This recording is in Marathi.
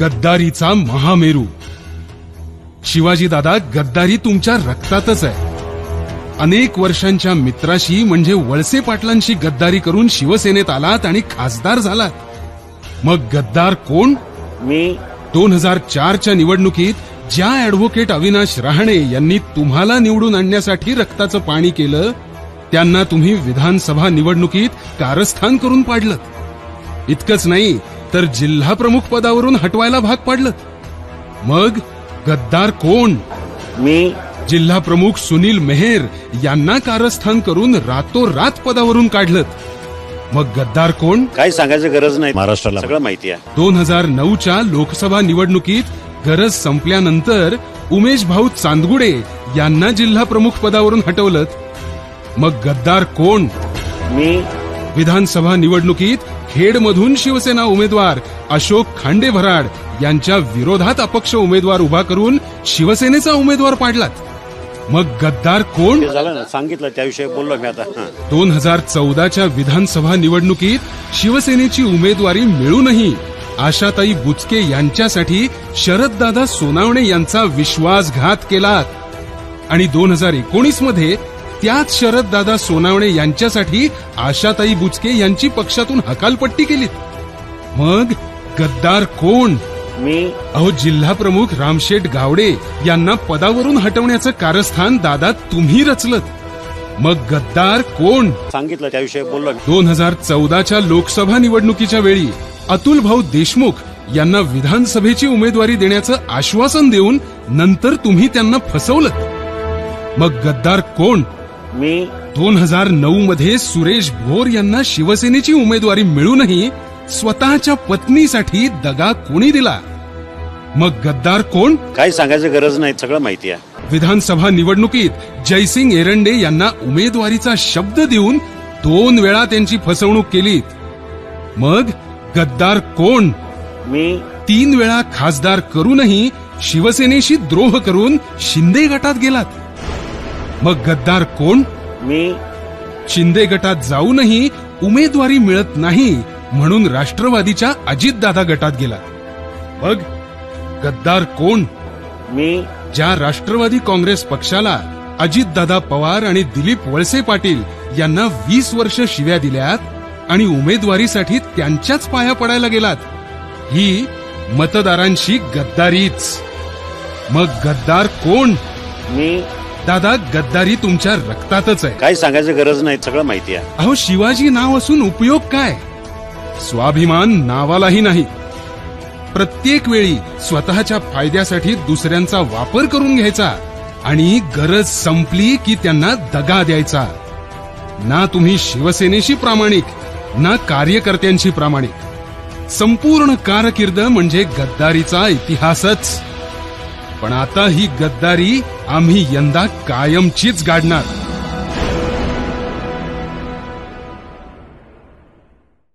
गद्दारीचा महामेरू. शिवाजी दादा गद्दारी तुमच्या रक्तातच आहे. अनेक वर्षांच्या मित्राशी म्हणजे वळसे पाटलांशी गद्दारी करून शिवसेनेत आलात आणि खासदार झालात. मग गद्दार कोण? मी. दोन हजार चारच्या निवडणुकीत ज्या ऍडव्होकेट अविनाश रहाणे यांनी तुम्हाला निवडून आणण्यासाठी रक्ताचं पाणी केलं त्यांना तुम्ही विधानसभा निवडणुकीत कारस्थान करून पाडलं. इतकंच नाही तर जिल्हा प्रमुख पदावरून हटवायला भाग पाडलं. मग गद्दार कोण? मी जिल्हा प्रमुख सुनील मेहेर यांना कारस्थान करून रातोरात पदावरून काढलं. मग गद्दार कोण? काय सांगायची गरज नाही. महाराष्ट्राला. सगळं माहिती आहे. दोन हजार नऊच्या लोकसभा निवडणुकीत गरज संपल्यानंतर उमेश भाऊ चांदगुडे यांना जिल्हा प्रमुख पदावरून हटवलं. मग गद्दार कोण? मी विधानसभा निवडणुकीत खेडमधून शिवसेना उमेदवार अशोक खांडे भराड यांच्या विरोधात अपक्ष उमेदवार उभा करून शिवसेनेचा उमेदवार पाडलात. मग गद्दार कोण? झालं ना सांगितलं त्याविषयी बोललो मी आता. दोन हजार चौदाच्या विधानसभा निवडणुकीत शिवसेनेची उमेदवारी मिळूनही आशाताई बुचके यांच्यासाठी शरददादा सोनावणे यांचा विश्वासघात केला आणि दोन हजार एकोणीसमध्ये त्याच शरददादा सोनावणे यांच्यासाठी आशाताई बुचके यांची पक्षातून हकालपट्टी केलीत. मग गद्दार कोण? मी अहो जिल्हा प्रमुख रामशेठ गावडे यांना पदावरून हटवण्याचं कारस्थान दादा तुम्ही रचलत. मग गद्दार कोण? सांगितलं त्याविषयी बोललो दोन हजार चौदाच्या लोकसभा निवडणुकीच्या वेळी अतुल भाऊ देशमुख यांना विधानसभेची उमेदवारी देण्याचं आश्वासन देऊन नंतर तुम्ही त्यांना फसवलं मग गद्दार कोण? मी दोन हजार नऊ मध्ये सुरेश भोर यांना शिवसेनेची उमेदवारी मिळूनही स्वतःच्या पत्नीसाठी दगा कोणी दिला? मग गद्दार कोण? काय सांगायची गरज नाही सगळं माहिती आहे. विधानसभा निवडणुकीत जयसिंग एरंडे यांना उमेदवारीचा शब्द देऊन दोन वेळा त्यांची फसवणूक केली. मग गद्दार कोण? मी तीन वेळा खासदार करूनही शिवसेनेशी द्रोह करून शिंदे गटात गेलात. मग गद्दार कोण? मी. शिंदे गटात जाऊनही उमेदवारी मिळत नाही म्हणून राष्ट्रवादीच्या अजितदादा गटात गेला. मग गद्दार कोण? मी. ज्या राष्ट्रवादी काँग्रेस पक्षाला अजितदादा पवार आणि दिलीप वळसे पाटील यांना वीस वर्ष शिव्या दिल्यात आणि उमेदवारीसाठी त्यांच्याच पाया पडायला गेलात ही मतदारांशी गद्दारीच. मग गद्दार कोण? मी. दादा गद्दारी तुमच्या रक्तातच आहे. काय सांगायची गरज नाही सगळं माहिती आहे. अहो शिवाजी नाव असून उपयोग काय? स्वाभिमान नावालाही नाही. प्रत्येक वेळी स्वतःच्या फायद्यासाठी दुसऱ्यांचा वापर करून घ्यायचा आणि गरज संपली की त्यांना दगा द्यायचा. ना तुम्ही शिवसेनेशी प्रामाणिक ना कार्यकर्त्यांशी प्रामाणिक. संपूर्ण कारकीर्द म्हणजे गद्दारीचा इतिहासच. पण आता ही गद्दारी आम्ही यंदा कायमचीच गाडणार.